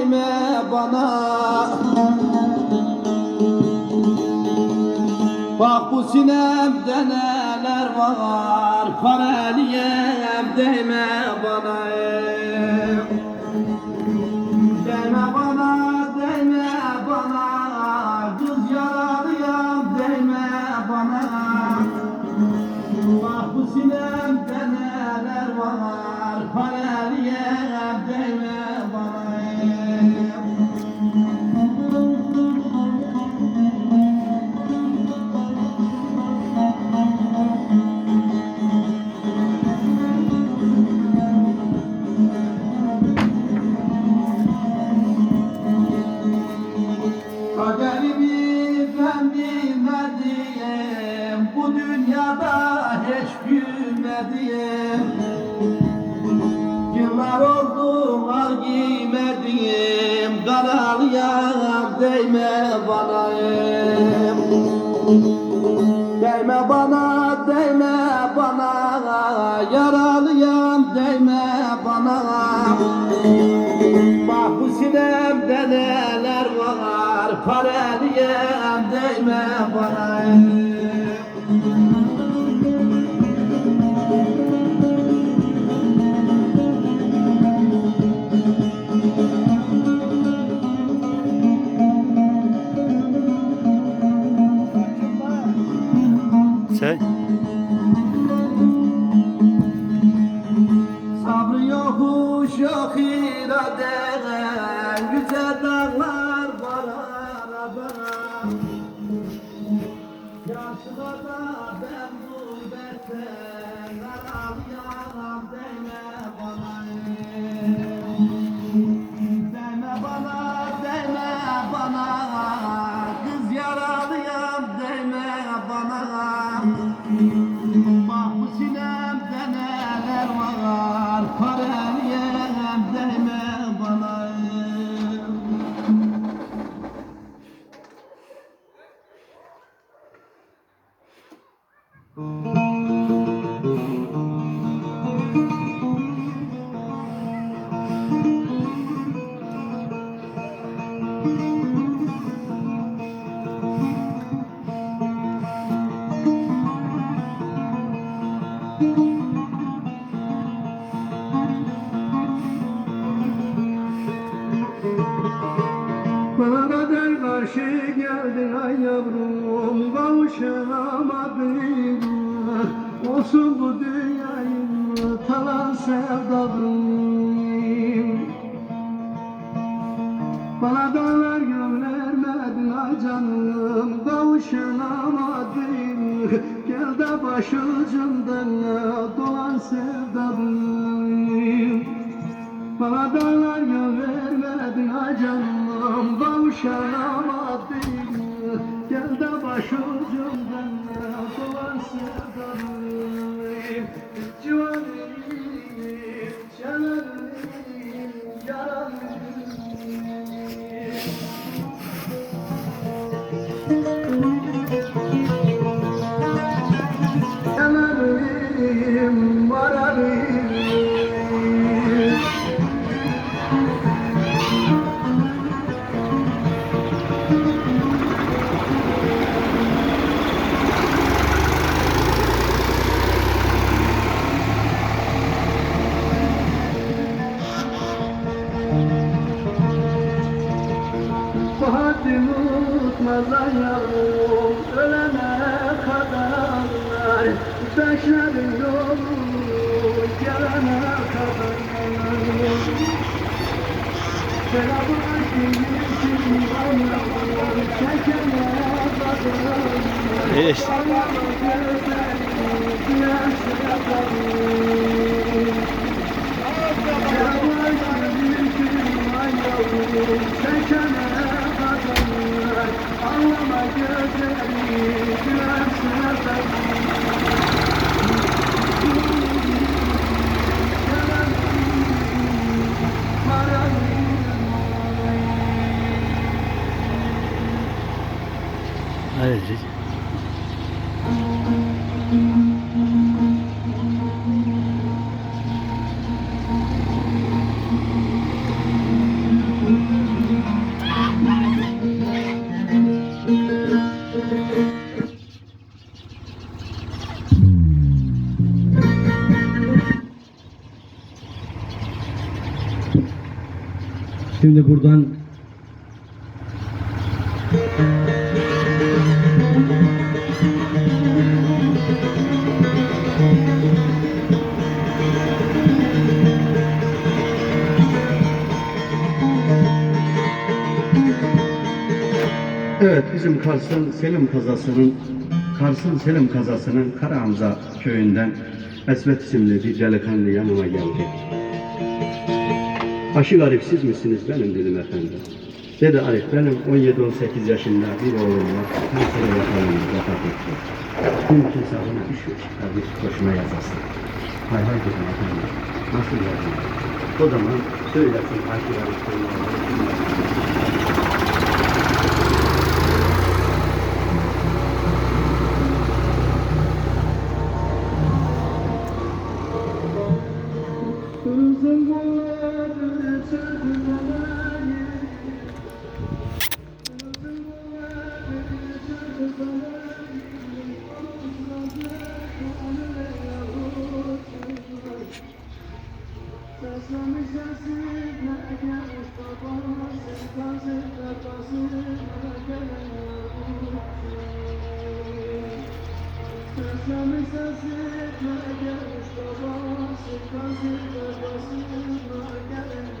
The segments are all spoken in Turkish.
değme bana. Bak bu sinemde neler var. Paralıyem değme bana. Değme bana, değme bana. Kız yaralıyam değme bana. Bak bu sinemde neler var. Paralıyem gülmedim Yıllar oldu mal giymedim Karalıyam değme bana Değme bana, değme bana. Değme bana. Var. Paralıyam değme bana arada Yaşlılarda ben gurbetten Aralıyorum değme bana Değme bana, değme bana Kız yaralıyam değme bana kadar karşı geldin ay yavrum Kavuşamadık Olsun bu dünyayı talan sevdalım Bana dağlar yol vermedin ay canım Kavuşamadık Gel de başucumdan dolan sevdalım bana dağlar yol vermedin ha canım Kavuşamadım Gel de başucumdan Dolan sevdanım Civanım Allah'ın Ailecek. Şimdi buradan bizim Kars'ın Selim kazasının Kars'ın Selim kazasının Karahamza köyünden Esmet isimli bir delikanlı yanıma geldi. Aşı garip siz misiniz? Benim dedim efendim. Dedi Arif benim 17-18 yaşında bir oğlum var. Kansere yakalandı, vefat etti. Mümkün sağlığına iş yok. Kardeş boşuna yazasın. Hay hay dedim efendim. Nasıl yazayım? O zaman söylesin aşı garip çocukları Saçlarını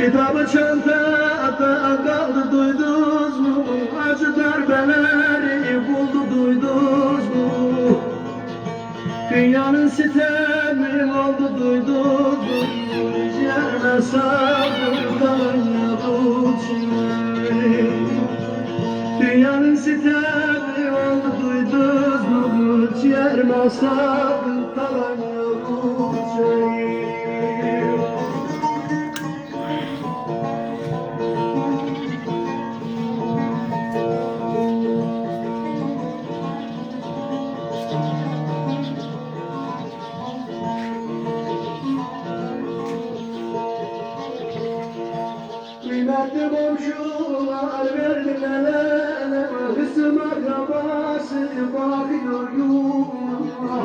Kitabı çantada kaldı duydunuz mu? Acı darbeleri buldu duydunuz mu? Dünyanın sitemi oldu duydunuz mu? Yerine sabırdan yavrucuğum Dünyanın sitemi oldu duydunuz mu? Yerine sabırdan Kıymetli komşular verdi nelere Kızım akrabası bakıyor yoluna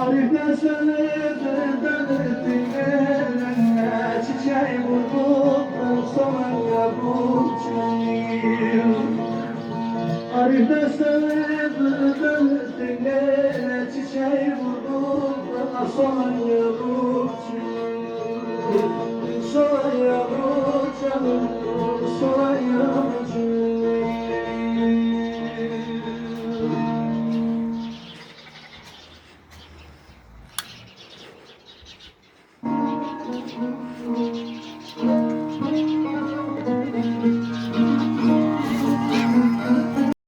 Arif'ten ettim eline Çiçeği vurdum sana çiçeğim Arif'ten ettim eline Çiçeği vurdum sana yavrum Amen.